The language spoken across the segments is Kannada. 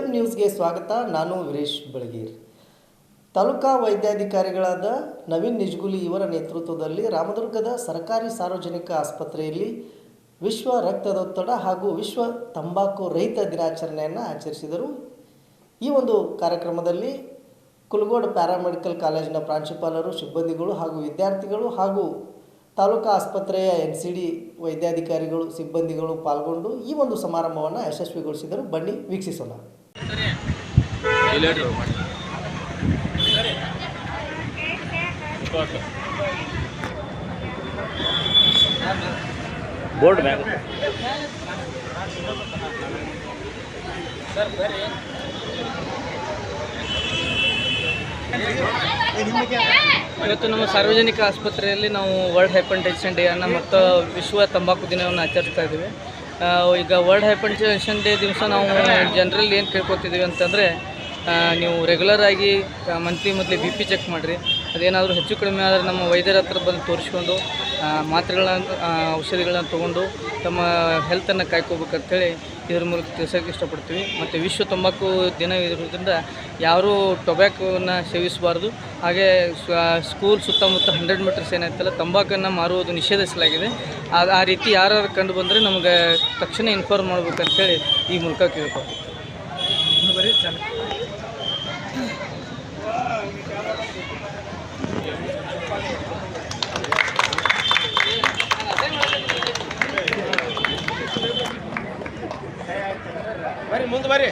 ಎಂ ನ್ಯೂಸ್ಗೆ ಸ್ವಾಗತ. ನಾನು ವೀರೇಶ್ ಬೆಳಗೀರ್. ತಾಲೂಕಾ ವೈದ್ಯಾಧಿಕಾರಿಗಳಾದ ನವೀನ್ ನಿಜ್ಗುಲಿ ಇವರ ನೇತೃತ್ವದಲ್ಲಿ ರಾಮದುರ್ಗದ ಸರ್ಕಾರಿ ಸಾರ್ವಜನಿಕ ಆಸ್ಪತ್ರೆಯಲ್ಲಿ ವಿಶ್ವ ರಕ್ತದೊತ್ತಡ ಹಾಗೂ ವಿಶ್ವ ತಂಬಾಕು ರಹಿತ ದಿನಾಚರಣೆಯನ್ನು ಆಚರಿಸಿದರು. ಈ ಒಂದು ಕಾರ್ಯಕ್ರಮದಲ್ಲಿ ಕುಲಗೋಡ್ ಪ್ಯಾರಾಮೆಡಿಕಲ್ ಕಾಲೇಜಿನ ಪ್ರಾಂಶುಪಾಲರು, ಸಿಬ್ಬಂದಿಗಳು ಹಾಗೂ ವಿದ್ಯಾರ್ಥಿಗಳು ಹಾಗೂ ತಾಲೂಕಾ ಆಸ್ಪತ್ರೆಯ ಎನ್ ಸಿ ಡಿ ವೈದ್ಯಾಧಿಕಾರಿಗಳು, ಸಿಬ್ಬಂದಿಗಳು ಪಾಲ್ಗೊಂಡು ಈ ಒಂದು ಸಮಾರಂಭವನ್ನು ಯಶಸ್ವಿಗೊಳಿಸಿದರು. ಬನ್ನಿ ವೀಕ್ಷಿಸೋಣ. ಬೋರ್ಡ್ ಮ್ಯಾಗ ಇವತ್ತು ನಮ್ಮ ಸಾರ್ವಜನಿಕ ಆಸ್ಪತ್ರೆಯಲ್ಲಿ ನಾವು ವರ್ಲ್ಡ್ ಹೆಪಟೈಟಿಸ್ ಡೇ ಅನ್ನು ಮತ್ತು ವಿಶ್ವ ತಂಬಾಕು ದಿನವನ್ನು ಆಚರಿಸ್ತಾ ಇದ್ದೀವಿ. ಈಗ ವರ್ಲ್ಡ್ ಹೈಪರ್ಟೆನ್ಷನ್ ಡೇ ದಿವಸ ನಾವು ಜನರಲ್ಲಿ ಏನು ಕೇಳ್ಕೊತಿದ್ದೀವಿ ಅಂತಂದರೆ ನೀವು ರೆಗ್ಯುಲರ್ ಆಗಿ monthly monthly B P check ಮಾಡಿರಿ. ಅದೇನಾದರೂ ಹೆಚ್ಚು ಕಡಿಮೆ ಆದರೆ ನಮ್ಮ ವೈದ್ಯರ ಹತ್ರ ಬಂದು ತೋರಿಸ್ಕೊಂಡು ಮಾತ್ರೆಗಳನ್ನು ಔಷಧಿಗಳನ್ನ ತೊಗೊಂಡು ತಮ್ಮ ಹೆಲ್ತನ್ನು ಕಾಯ್ಕೋಬೇಕಂತೇಳಿ ಇದ್ರ ಮೂಲಕ ತಿಳಿಸೋಕೆ ಇಷ್ಟಪಡ್ತೀವಿ. ಮತ್ತು ವಿಶ್ವ ತಂಬಾಕು ದಿನ ಇರೋದ್ರಿಂದ ಯಾರೂ ಟೊಬ್ಯಾಕೋನ ಸೇವಿಸಬಾರ್ದು. ಹಾಗೆ ಸ್ಕೂಲ್ ಸುತ್ತಮುತ್ತ ಹಂಡ್ರೆಡ್ ಮೀಟರ್ಸ್ ಏನಾಯ್ತಲ್ಲ, ತಂಬಾಕನ್ನು ಮಾರುವುದು ನಿಷೇಧಿಸಲಾಗಿದೆ. ಆ ಆ ರೀತಿ ಯಾರು ಕಂಡು ಬಂದರೆ ನಮಗೆ ತಕ್ಷಣ ಇನ್ಫಾರ್ಮ್ ಮಾಡ್ಬೇಕಂತೇಳಿ ಈ ಮೂಲಕ ಕೇಳ್ಕೊತೀವಿ ಬರ್ರಿ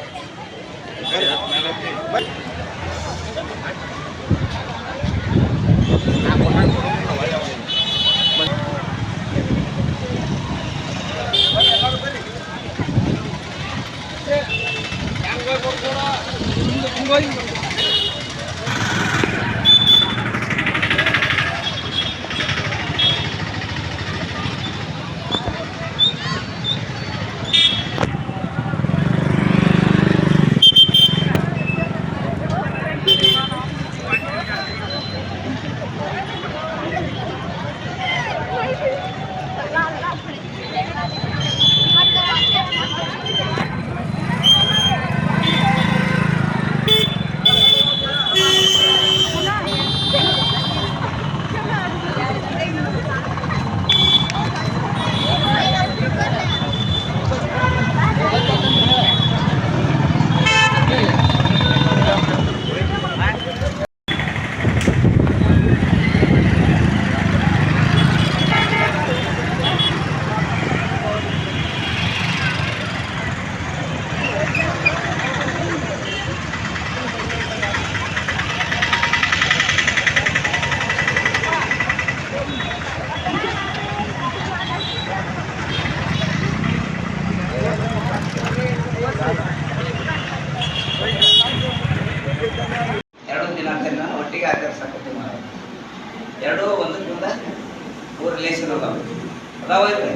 ಅದಾವ ಇಲ್ರಿ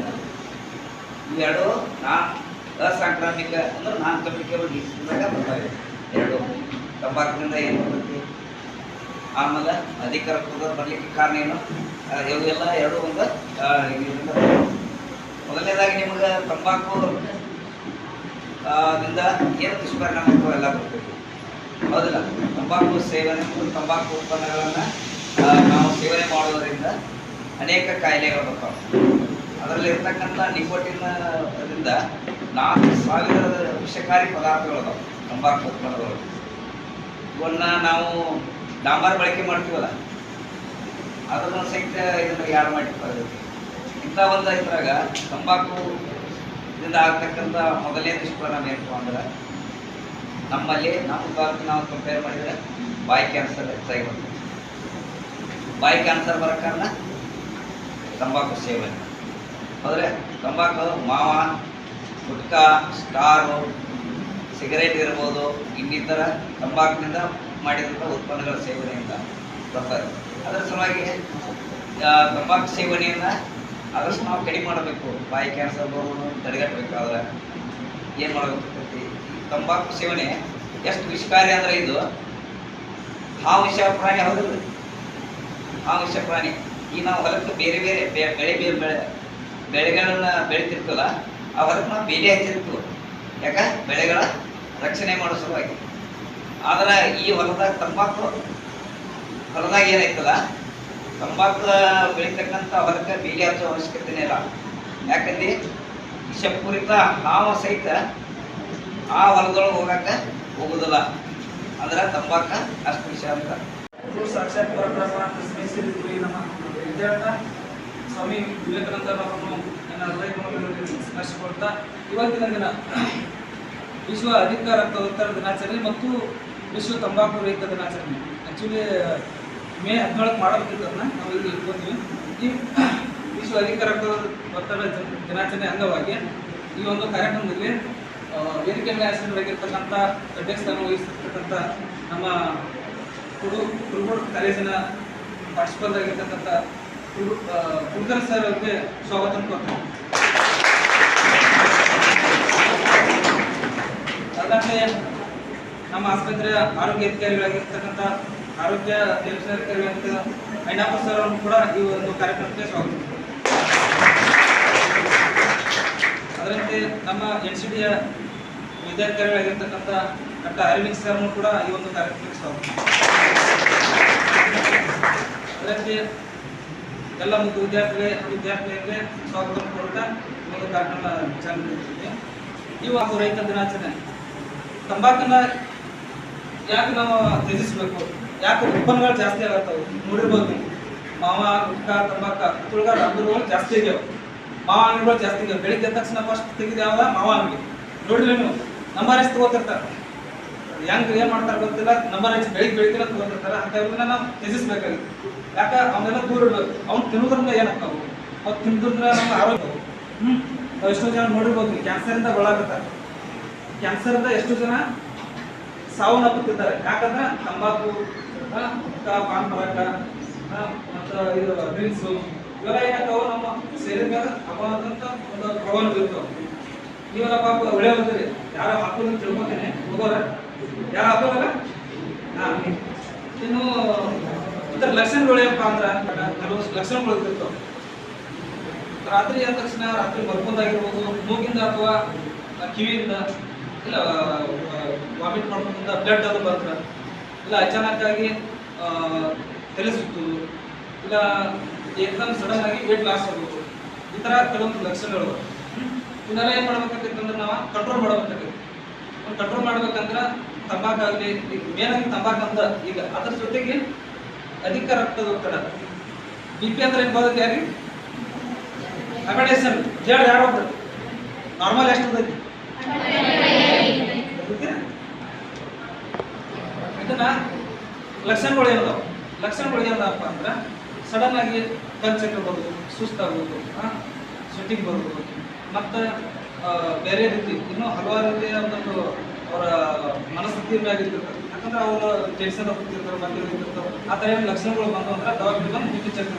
ಇವೆರಡು ನಾ ಅಸಾಂಕ್ರಾಮಿಕ ಅಂದ್ರೆ ನಾನ್ ಕಂಪ್ಲಿಕೇಬಲ್ ಬರ್ತಾವೆ. ಎರಡು ತಂಬಾಕಿನಿಂದ ಏನು ಬರ್ತೈತಿ ಆಮೇಲೆ ಅಧಿಕ ರಕ್ತದ ಬರ್ಲಿಕ್ಕೆ ಕಾರಣ ಏನು? ಇವೆಲ್ಲ ಎರಡು ಒಂದು. ಮೊದಲನೇದಾಗಿ ನಿಮ್ಗೆ ತಂಬಾಕು ಅದರಿಂದ ಏನು ದುಷ್ಪರಿಣಾಮ ಎಲ್ಲ ಬರ್ತೈತಿ ಮೊದಲ ತಂಬಾಕು ಸೇವನೆ ಮತ್ತು ತಂಬಾಕು ಉತ್ಪನ್ನಗಳನ್ನು ನಾವು ಸೇವನೆ ಮಾಡೋದರಿಂದ ಅನೇಕ ಕಾಯಿಲೆಗಳು ಬರ್ತಾವೆ. ಅದರಲ್ಲಿ ಇರ್ತಕ್ಕಂಥ ನಿಕೋಟಿನ್, ಅದರಿಂದ ನಾಲ್ಕು ಸಾವಿರ ವಿಷಕಾರಿ ಪದಾರ್ಥಗಳು ಅದಾವೆ, ತಂಬಾಕು ಉತ್ಪನ್ನಗಳು ಇವನ್ನ ನಾವು ಡಾಂಬರ್ ಬಳಕೆ ಮಾಡ್ತೀವಲ್ಲ, ಅದನ್ನು ಸಹಿತ ಇದನ್ನು ಯಾರು ಮಾಡಿರ್ತಾರೆ. ಇಂಥ ಒಂದು ಇದ್ರಾಗ ತಂಬಾಕು ಇದರಿಂದ ಆಗ್ತಕ್ಕಂಥ ಮೊದಲನೇ ದುಷ್ಪರಿಣಾಮ ಏನಪ್ಪ ಅಂದ್ರೆ, ನಮ್ಮಲ್ಲಿ, ನಮ್ಮ ಭಾಗಕ್ಕೆ ನಾವು ಕಂಪೇರ್ ಮಾಡಿದರೆ ಬಾಯಿ ಕ್ಯಾನ್ಸರ್ ಹೆಚ್ಚಾಗಿ ಬರ್ತದೆ ಬಾಯಿ ಕ್ಯಾನ್ಸರ್ ಬರೋ ಕಾರಣ ತಂಬಾಕು ಸೇವನೆ. ಆದರೆ ತಂಬಾಕು ಮಾವ ಗುಟ್ಕಾ, ಸ್ಟಾರು, ಸಿಗರೇಟ್ ಇರ್ಬೋದು, ಇನ್ನಿತರ ತಂಬಾಕಿನಿಂದ ಮಾಡಿದಂಥ ಉತ್ಪನ್ನಗಳ ಸೇವನೆಯಿಂದ ಬರ್ತಾರೆ ಅದರ ಸಲುವಾಗಿ ತಂಬಾಕು ಸೇವನೆಯನ್ನು ಆದಷ್ಟು ನಾವು ಕಡಿಮೆ ಮಾಡಬೇಕು. ಬಾಯಿ ಕ್ಯಾನ್ಸರ್ ಬರೋದು ತಡೆಗಟ್ಟಬೇಕಾದ್ರೆ ಏನು ಮಾಡಬೇಕಾಗ್ತೈತಿ ತಂಬಾಕು ಸೇವನೆ ಎಷ್ಟು ವಿಷಕಾರಿ ಅಂದ್ರೆ ಇದು ಆ ವಿಷ ಪ್ರಾಣಿ ಹೌದಿಲ್ಲ ಆ ವಿಷ ಪ್ರಾಣಿ. ಈ ನಾವು ಹೊಲಕ್ಕೆ ಬೇರೆ ಬೇರೆ ಬೆಳೆ ಬೇರೆ ಬೆಳೆ ಬೆಳೆಗಳನ್ನ ಬೆಳಿತಿರ್ತಲ್ಲ ಆ ಹೊಲಕ್ಕೆ ನಾವು ಬೇಲಿ ಹಚ್ಚಿರ್ತೀವಿ ಯಾಕ? ಬೆಳೆಗಳ ರಕ್ಷಣೆ ಮಾಡೋ ಸಲುವಾಗಿ. ಆದ್ರೆ ಈ ಹೊಲದಾಗ ತಂಬಾಕು, ಹೊಲದಾಗ ಏನಾಯ್ತಲ್ಲ ತಂಬಾಕು ಬೆಳಿತಕ್ಕಂಥ ಹೊಲಕ್ಕೆ ಬೀಲಿ ಹಚ್ಚೋ ಅವಶ್ಯಕತೆನೇ ಇಲ್ಲ. ಯಾಕಂದ್ರೆ ವಿಷಪೂರಿತ ಹಾವ ಸಹಿತ ಆ ಹೊಲದೊಳಗೆ ಹೋಗಕ್ಕೆ ಹೋಗುದಿಲ್ಲ. ಅಂದ್ರೆ ತಂಬಾಕ ಅಷ್ಟು ವಿಷಯ ಅಂತ. ಸಾಕ್ಷಾತ್ ಪರಬ್ರಹ್ಮ ನಮಃ ಸ್ವಾಮಿ ವಿವೇಕಾನಂದರವರನ್ನು ನನ್ನ ಹೃದಯಪೂರ್ವಕವಾಗಿ ಸ್ಮರಿಸಿಕೊಳ್ತಾ ಇವತ್ತಿನ ದಿನ ವಿಶ್ವ ಅಧಿಕ ರಕ್ತ ಒತ್ತಡ ದಿನಾಚರಣೆ ಮತ್ತು ವಿಶ್ವ ತಂಬಾಕು ರಹಿತ ದಿನಾಚರಣೆ. ಆ್ಯಕ್ಚುಲಿ ಮೇ ಹದಿನೇಳಕ್ಕೆ ಅದನ್ನ, ನಾವು ಇಲ್ಲಿ ಇಟ್ಕೊತೀವಿ. ಈ ವಿಶ್ವ ಅಧಿಕ ರಕ್ತ ಒತ್ತಡ ದಿನ- ದಿನಾಚರಣೆ ಅಂಗವಾಗಿ ಈ ಒಂದು ಕಾರ್ಯಕ್ರಮದಲ್ಲಿ ವೇದಿಕೆ ಮೇಲೆ ಆಸೀನರಾಗಿರ್ತಕ್ಕಂಥ ಅಧ್ಯಕ್ಷಸ್ಥಾನ ವಹಿಸಿರ್ತಕ್ಕಂಥ ನಮ್ಮ ಕುಡು ಕುರುಗೋಡು ಕಾಲೇಜಿನ ಪಾರ್ಟಿಸಿಪಲ್ ಆಗಿರ್ತಕ್ಕಂಥ ಕುರು ಆ, ಕುಲಕರ್ಣಿ ಸರ್ ಅವರಿಗೆ ಸ್ವಾಗತ ಕೊಡ್ತೀನಿ ನಮ್ಮ ಆಸ್ಪತ್ರೆಯ ಆರೋಗ್ಯ ಅಧಿಕಾರಿಗಳಾಗಿರ್ತಕ್ಕಂಥ ಆರೋಗ್ಯ ನಿರೀಕ್ಷಣಾಧಿಕಾರಿಗಳಾಗಿರ್ತಕ್ಕಂಥ ಐನಪ್ಪ ಸರ್ ಅವ್ರನ್ನು ಕೂಡ ಈ ಒಂದು ಕಾರ್ಯಕ್ರಮಕ್ಕೆ ಸ್ವಾಗತ. ಅದರಂತೆ ನಮ್ಮ ಎನ್ ಸಿ ಡಿಯ ವಿದ್ಯಾಧಿಕಾರಿಗಳಾಗಿರ್ತಕ್ಕಂಥ ಡಾಕ್ಟರ್ ಅರವಿಂದ್ ಸರ್ನು ಕೂಡ ಈ ಒಂದು ಕಾರ್ಯಕ್ರಮಕ್ಕೆ ಸ್ವಾಗತ. ಅದರಂತೆ ಎಲ್ಲ ಮತ್ತು ವಿದ್ಯಾರ್ಥಿಗಳ ವಿದ್ಯಾರ್ಥಿಗಳಿಗೆ ಸ್ವಾಗತ ಕೊಡ್ತಾ ಒಂದು ಕಾರ್ಯಕ್ರಮ ನೀಡ್ತೀವಿ. ಇವಾಗ ರೈತ ದಿನಾಚರಣೆ. ತಂಬಾಕನ್ನ ಯಾಕೆ ನಾವು ತ್ಯಜಿಸ್ಬೇಕು? ಯಾಕೆ ಉತ್ಪನ್ನಗಳು ಜಾಸ್ತಿ ಆಗತ್ತವು? ನೋಡಿರ್ಬೋದು ಮಾವ, ಗುಟ್ಕ, ತಂಬಾಕ ತುಳ್ಗಾರ ಅಂಗಡಿಗಳು ಜಾಸ್ತಿ ಆಗ್ಯಾವ. ಮಾವ ಅಂಗಡಿಗಳು ಜಾಸ್ತಿ ಆಗ್ಯಾವ. ಬೆಳಿಗ್ಗೆ ತಕ್ಷಣ ಫಸ್ಟ್ ತೆಗೆದ್ಯಾವ ಮಾವ ಅಂಗಡಿ. ನೋಡಿರಿ ನೀವು ನಂಬರ್ ಎಷ್ಟು ತಗೋತಿರ್ತಾರೆ. ಹೆಂಗ್ ಏನ್ ಮಾಡ್ತಾರೆ ಗೊತ್ತಿಲ್ಲ ನಂಬರ್ ಹೆಚ್ಚು ಬೆಳಿಗ್ಗೆ ಬೆಳಿಗ್ಗೆ ಅಂತ ಅಂಥವ್ರನ್ನ ನಾವು ತ್ಯಜಿಸ್ಬೇಕಾಗಿತ್ತು. ಯಾಕೆ ಅವನ್ನೆಲ್ಲ ದೂರ ಇಡ್ಬೇಕು ಅವ್ನು ತಿನ್ನೋದ್ರಿಂದ ಏನಾಗ್ತಾವು ಅವ್ರು ತಿನ್ನೋದ್ರಿಂದ ನಮ್ಮ ಆರೋಗ್ಯ ಹ್ಮ್? ಎಷ್ಟೋ ಜನ ನೋಡಿರ್ಬೋದು ಕ್ಯಾನ್ಸರಿಂದ ಕ್ಯಾನ್ಸರ್ ಕ್ಯಾನ್ಸರಿಂದ ಎಷ್ಟು ಜನ ಸಾವನ್ನಪ್ಪುತ್ತಿದ್ದಾರೆ ಯಾಕಂದ್ರೆ ತಂಬಾಕು ಪಾನ್ ಪರಾಕ ಮತ್ತೆ ಇದು ಡ್ರಿಂಕ್ಸು ಇವೆಲ್ಲ ಏನಾಗ್ತಾವ ನಮ್ಮ ಮೇಲೆ ಅಪಾದಂತ ಒಂದು ಪ್ರಭಾವ ಬೀರ್ತಾವ ನೀವೆಲ್ಲ ಪಾಪ ಒಳ್ಳೆ ಹೋಗ್ತೀರಿ ಯಾರು ಹಾಕೋದು ತಿಳ್ಕೊತೇನೆ. ಹೋಗೋರ? ಯಾರು ಹಾಕೋಲ್ಲ ಹಾ ಇನ್ನು ಲಕ್ಷಣಗಳು ಏನಪ್ಪಾ ಅಂದ್ರೆ ಕೆಲವು ಲಕ್ಷಣಗಳು ಇರ್ತಾವ ರಾತ್ರಿ ಆದ ತಕ್ಷಣ ರಾತ್ರಿ ಮಲ್ಕೊಂಡಾಗಿರ್ಬೋದು, ಮೂಗಿಂದ ಅಥವಾ ಕಿವಿಯಿಂದ, ಇಲ್ಲ ವಾಮಿಟ್ ಮಾಡ್ಕೊಂಡ ಬ್ಲಡ್ ಅದು ಬರ್ತದ ಇಲ್ಲ ಅಚಾನಕ್ ಆಗಿ ತಲೆ ಸುತ್ತು, ಇಲ್ಲ ಏಕ್ದಮ್ ಸಡನ್ ಆಗಿ ವೇಟ್ ಲಾಸ್ ಆಗ್ಬೋದು. ಈ ಥರ ಕೆಲವೊಂದು ಲಕ್ಷಣಗಳು. ಇದನ್ನೆಲ್ಲ ಏನು ಏನು ಮಾಡ್ಬೇಕಾಗಿತ್ತಂದ್ರೆ ನಾವು ಕಂಟ್ರೋಲ್ ಮಾಡ್ಬೇಕಾಗಿತ್ತು. ಕಂಟ್ರೋಲ್ ಮಾಡ್ಬೇಕಂದ್ರೆ ತಂಬಾಕಾಗಲಿ ಈಗ ಮೇನಾಗಿ ತಂಬಾಕು ಅಂತ ಈಗ ಅದ್ರ ಜೊತೆಗೆ ಅಧಿಕ ರಕ್ತದ ಒತ್ತಡ. ಬಿ ಪಿ ಅಂದ್ರೆ ಏನು ಬರುತ್ತೆ ಯಾರಿ ಅಕಡೇಶನ್ ಜೇಡ್ ಯಾರು ಒಬ್ರು ನಾರ್ಮಲ್ ಎಷ್ಟು ಅದಕ್ಕೆ? ಇದನ್ನ ಲಕ್ಷಣಗಳು ಏನದಾವ ಲಕ್ಷಣಗಳು ಏನದಪ್ಪ ಅಂದ್ರೆ ಸಡನ್ ಆಗಿ ಕನ್ಸೆಂಟ್ ಬರೋದು ಸುಸ್ತಾಗೋದು ಸ್ವೆಟಿಂಗ್ ಬರ್ಬೋದು. ಮತ್ತು ಬೇರೆ ರೀತಿ ಇನ್ನೂ ಹಲವಾರು ರೀತಿಯ ಒಂದೊಂದು ಅವರ ಮನಸ್ಥಿತಿ ಆಗಿರ್ತಿರ್ತಾರೆ ಯಾಕಂದ್ರೆ ಅವರು ಟೆನ್ಷನ್ ಹೋಗ್ತಿರ್ತಾರೆ ಬಂದಿರ್ತಿರ್ತಾರೆ ಆ ಥರ ಏನು ಲಕ್ಷಣಗಳು ಬಂತು ಅಂದ್ರೆ ದವಾಖಾನೆ ಬಂದು ಮುಖ್ಯ ಚೆಕ್